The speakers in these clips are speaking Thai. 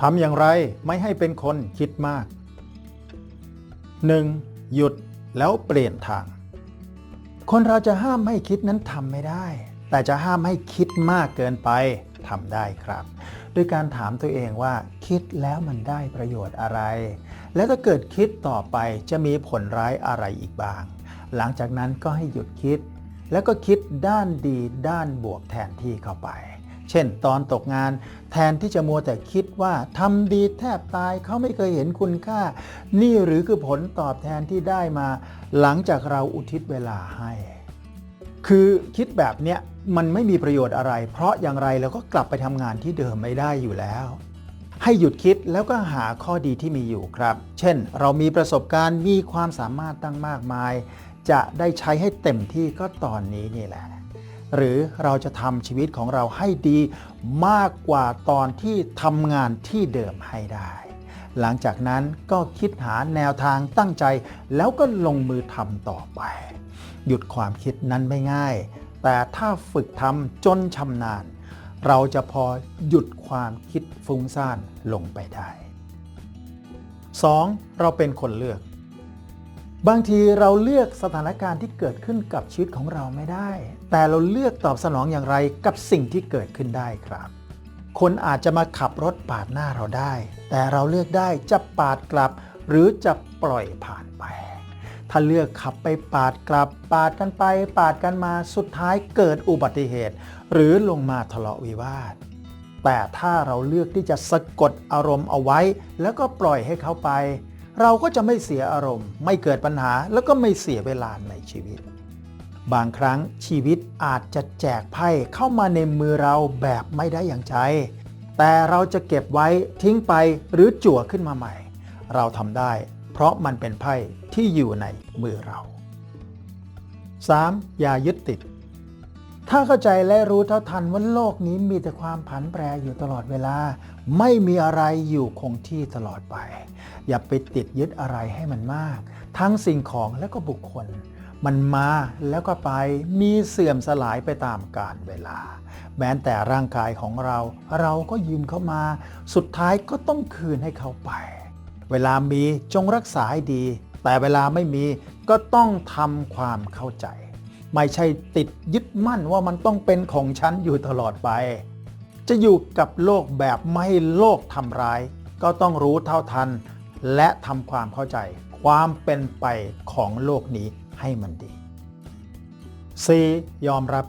ทำอย่างไรไม่ให้เป็นคนคิดมาก 1. หยุดแล้วเปลี่ยนทาง คนเราจะห้ามให้คิดนั้นทำไม่ได้ แต่จะห้ามให้คิดมากเกินไปทำได้ครับ ด้วยการถามตัวเองว่าคิดแล้วมันได้ประโยชน์อะไร แล้วถ้าเกิดคิดต่อไปจะมีผลร้ายอะไรอีกบ้าง หลังจากนั้นก็ให้หยุดคิด แล้วก็คิดด้านดีด้านบวกแทนที่เข้าไป เช่น ตอนตกงานแทนที่จะมัวแต่คิดว่าทำดีแทบตายเขาไม่เคยเห็นคุณค่า นี่หรือคือผลตอบแทนที่ได้มา หลังจากเราอุทิศเวลาให้ คือคิดแบบเนี้ยมันไม่มีประโยชน์อะไร เพราะอย่างไรเราก็กลับไปทำงานที่เดิมไม่ได้อยู่แล้วให้หยุดคิดแล้วก็หาข้อดีที่มีอยู่ครับ เช่น เรามีประสบการณ์มีความสามารถตั้งมากมาย จะได้ใช้ให้เต็มที่ก็ตอนนี้นี่แหละ หรือเราจะทำชีวิตของเราให้ดีมากกว่าตอนที่ทำงานที่เดิมให้ได้ หลังจากนั้นก็คิดหาแนวทางตั้งใจ แล้วก็ลงมือทำต่อไป หยุดความคิดนั้นไม่ง่าย แต่ถ้าฝึกทำจนชำนาญ เราจะพอหยุดความคิดฟุ้งซ่านลงไปได้ 2. เราเป็นคนเลือก บางทีเราเลือกสถานการณ์ที่เกิดขึ้นกับชีวิตของเราไม่ได้ แต่เราเลือกตอบสนองอย่างไรกับสิ่งที่เกิดขึ้นได้ครับ คนอาจจะมาขับรถปาดหน้าเราได้ แต่เราเลือกได้จะปาดกลับ หรือจะปล่อยผ่านไป ถ้าเลือกขับไปปาดกลับ ปาดกันไป ปาดกันมาสุดท้ายเกิดอุบัติเหตุ หรือลงมาทะเลาะวิวาทแต่ถ้าเราเลือกที่จะสะกดอารมณ์เอาไว้ แล้วก็ปล่อยให้เขาไป เราก็จะไม่เสียอารมณ์ ไม่เกิดปัญหาแล้วก็ไม่เสียเวลาในชีวิต บางครั้งชีวิตอาจจะแจกไพ่เข้ามาในมือเราแบบไม่ได้อย่างใจ แต่เราจะเก็บไว้ทิ้งไปหรือจั่วขึ้นมาใหม่ เราทำได้ เพราะมันเป็นไพ่ที่อยู่ในมือเรา 3. อย่ายึดติด ถ้าเข้าใจและรู้เท่าทันว่าโลกนี้มีแต่ความผันแปรอยู่ตลอดเวลา ไม่มีอะไรอยู่คงที่ตลอดไป อย่าไปติดยึดอะไรให้มันมาก ทั้งสิ่งของและก็บุคคล มันมาแล้วก็ไปมีเสื่อมสลายไปตามกาลเวลา แม้แต่ร่างกายของเรา เราก็ยืมเข้ามา สุดท้ายก็ต้องคืนให้เขาไป เวลามีจงรักษาให้ดี แต่เวลาไม่มีก็ต้องทำความเข้าใจ ไม่ใช่ติดยึดมั่นว่ามันต้องเป็นของฉันอยู่ตลอดไป จะอยู่กับโลกแบบไม่ให้โลกทำร้าย ก็ต้องรู้เท่าทัน และทำความเข้าใจ ความเป็นไปของโลกนี้ให้มันดี 4. ยอมรับ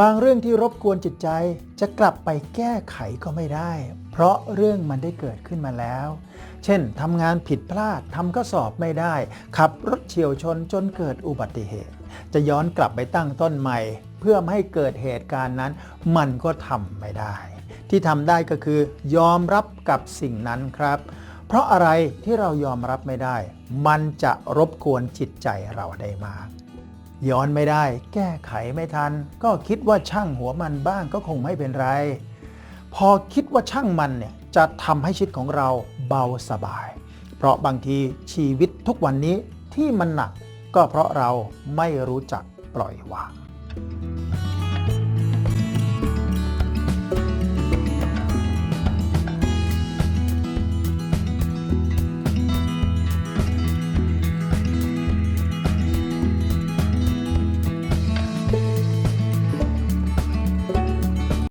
บางเรื่องที่รบกวนจิตใจจะกลับไปแก้ไขก็ไม่ได้ เพราะเรื่องมันได้เกิดขึ้นมาแล้ว เช่นทำงานผิดพลาดทำข้อสอบไม่ได้ ขับรถเฉียวชนจนเกิดอุบัติเหตุ จะย้อนกลับไปตั้งต้นใหม่ เพื่อไม่ให้เกิดเหตุการณ์นั้น มันก็ทำไม่ได้ ที่ทำได้ก็คือยอมรับกับสิ่งนั้นครับ เพราะอะไรที่เรายอมรับไม่ได้ มันจะรบกวนจิตใจเราได้มาก ย้อนไม่ได้ แก้ไขไม่ทัน ก็คิดว่าช่างหัวมันบ้างก็คงไม่เป็นไร พอคิดว่าช่างมันเนี่ยจะทำให้ชีวิตของเราเบาสบาย เพราะบางทีชีวิตทุกวันนี้ที่มันหนัก ก็เพราะเราไม่รู้จักปล่อยวาง